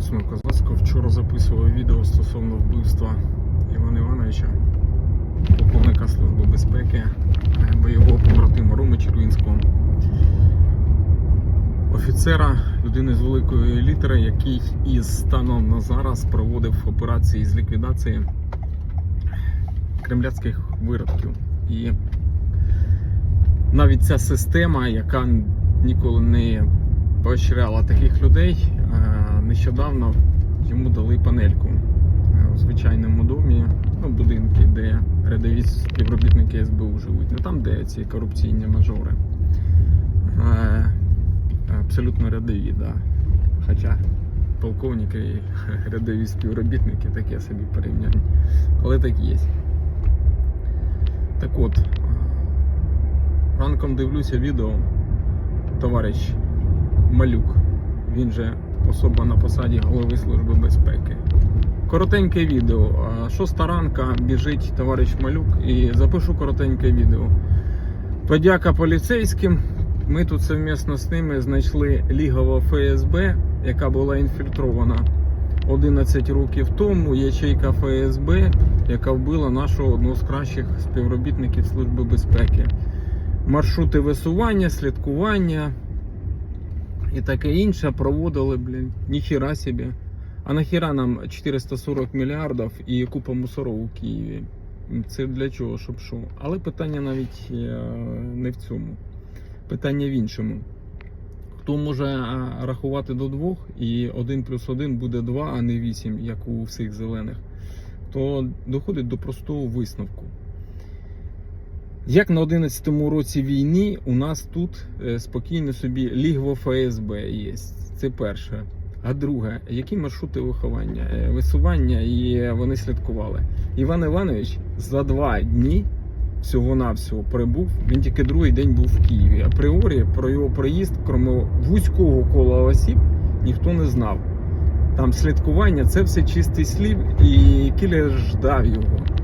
Станіслава Козацького. Вчора записував відео стосовно вбивства Івана Івановича, полковника Служби безпеки, бойового побратима Роми Червінського. Офіцера, людини з великої літери, який із станом на зараз проводив операції з ліквідації кремляцьких виродків. І навіть ця система, яка ніколи не поощряла таких людей, е, нещодавно йому дали панельку е, у звичайному домі, ну, будинки, де рядові співробітники СБУ живуть, не там, де ці корупційні мажори. Е, Абсолютно рядові, да. Хоча полковники і рядові співробітники таке собі порівняння. Але так є. Так от, ранком дивлюся відео, товариш Малюк, він же особа на посаді голови Служби безпеки. Коротеньке відео. Шоста ранка біжить товариш Малюк і запишу коротеньке відео. Подяка поліцейським. Ми тут совмісно з ними знайшли лігову ФСБ, яка була інфільтрована 11 років тому. Ячейка ФСБ, яка вбила нашого одного з кращих співробітників Служби безпеки. Маршрути висування, слідкування і таке інше проводили, блін, ніхіра собі. А нахіра нам 440 мільярдів і купа мусоров у Києві. Це для чого, щоб що? Але питання навіть е, не в цьому. Питання в іншому. Хто може е, рахувати до двох і 1 плюс 1 буде 2, а не 8, як у всіх зелених, то доходить до простого висновку. Як на 11-му році війни у нас тут е, спокійно собі лігво ФСБ є. Це перше. А друге, які маршрути виховання, е, висування і вони слідкували. Іван Іванович за два дні всього-навсього прибув. Він тільки другий день був в Києві. Апріорі про його приїзд, крім вузького кола осіб, ніхто не знав. Там слідкування це все чистий слів, і кілер ждав його.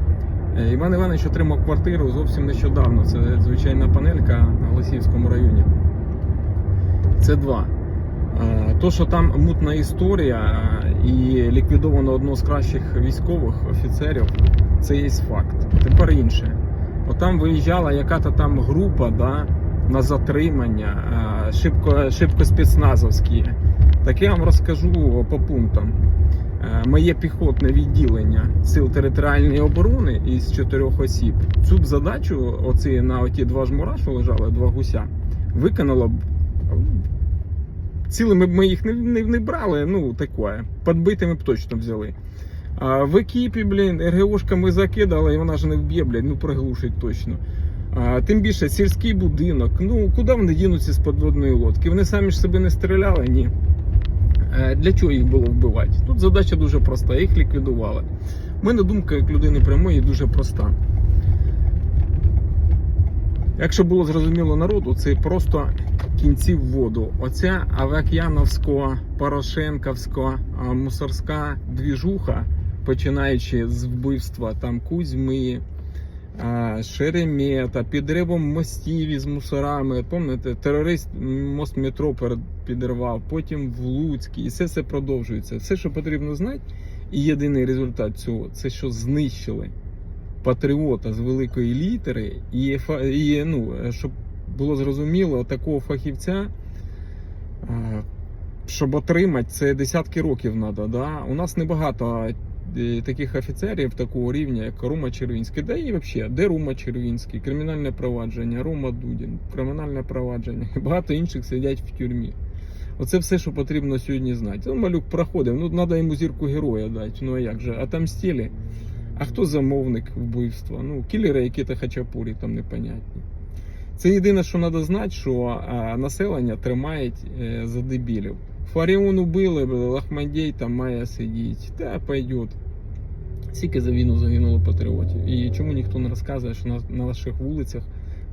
Е, Іван Іванович отримав квартиру зовсім нещодавно. Це звичайна панелька на Голосіївському районі. Це два. Е, То, що там мутна історія е, і ліквідовано одного з кращих військових офіцерів, це є факт. Тепер інше. Отам виїжджала яка-то там група да, на затримання, шибко, шибко спецназовські. Так я вам розкажу по пунктам. Е, Моє піхотне відділення сил територіальної оборони із чотирьох осіб цю б задачу, оці на оті два жмура, що лежали, два гуся, виконало б. Цілими б ми їх не, не, не брали, ну таке. Подбитими б точно взяли. А в екіпі, блін, РГОшками закидали, і вона ж не вб'є, блін, ну приглушить точно. А, тим більше сільський будинок. Ну куди вони дінуться з подводної лодки? Вони самі ж себе не стріляли? Ні. Е, Для чого їх було вбивати? Тут задача дуже проста, їх ліквідували. У мене думка як людини прямої дуже проста. Якщо було зрозуміло народу, це просто кінці в воду. Оця Авакяновсько, Порошенковсько, мусорська двіжуха, починаючи з вбивства там Кузьми, Шеремета, підривом мостів із мусорами. Пам'ятаєте, терорист мост метро підірвав, потім в Луцький, і все це продовжується. Все, що потрібно знати, і єдиний результат цього це що знищили патріота з великої літери, і, і ну, щоб було зрозуміло, такого фахівця, щоб отримати, це десятки років треба. Да? У нас небагато таких офіцерів такого рівня, як Рома Червінський. Да і взагалі, де Рома Червінський, кримінальне провадження, Рома Дудін, кримінальне провадження. І багато інших сидять в тюрмі. Оце все, що потрібно сьогодні знати. Ну, малюк проходив, ну треба йому зірку героя дати. Ну а як же? А там стілі. А хто замовник вбивства? Ну, кілери, які то хачапурі, там непонятні. Це єдине, що треба знати, що населення тримають е, за дебілів. Фаріон убили, бля, там має сидіти. Та пойдет. Скільки за війну загинуло патріотів. І чому ніхто не розказує, що на, на наших вулицях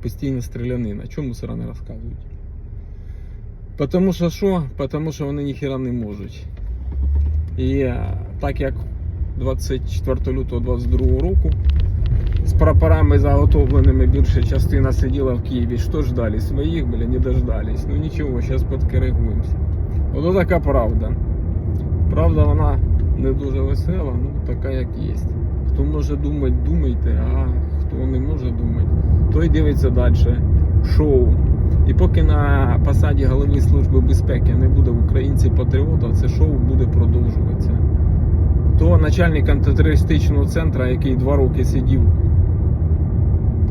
постійно стрілянина? Чому мусора не розказують? Потому що що? Потому що вони ніхіра не можуть. І е, так як 24 лютого 22 року з прапорами заготовленими більша частина сиділа в Києві. Що ждали? Своїх, бля, не дождались. Ну нічого, зараз подкоригуємося. Ото така правда. Правда, вона не дуже весела, ну така як є. Хто може думати, думайте, а хто не може думати, той дивиться далі шоу. І поки на посаді голови Служби безпеки не буде українців патріота, це шоу буде продовжуватися. То начальник антитерористичного центру, який два роки сидів,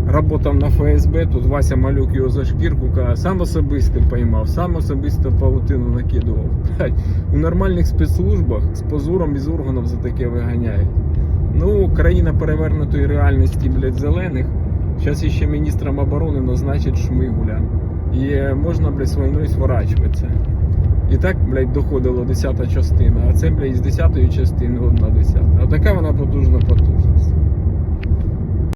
работав на ФСБ, тут Вася Малюк його за шкірку каже, сам особисто поймав, сам особисто павутину накидував. У нормальних спецслужбах з позором із органів за таке виганяють. Ну, країна перевернутої реальності, блядь, зелених. Зараз ще міністром оборони назначить Шмигуля. І е, можна, блядь, з війною сворачуватися. І так, блядь, доходило 10 частина, а це, блядь, з 10 частини одна десята. А така вона потужна потужна.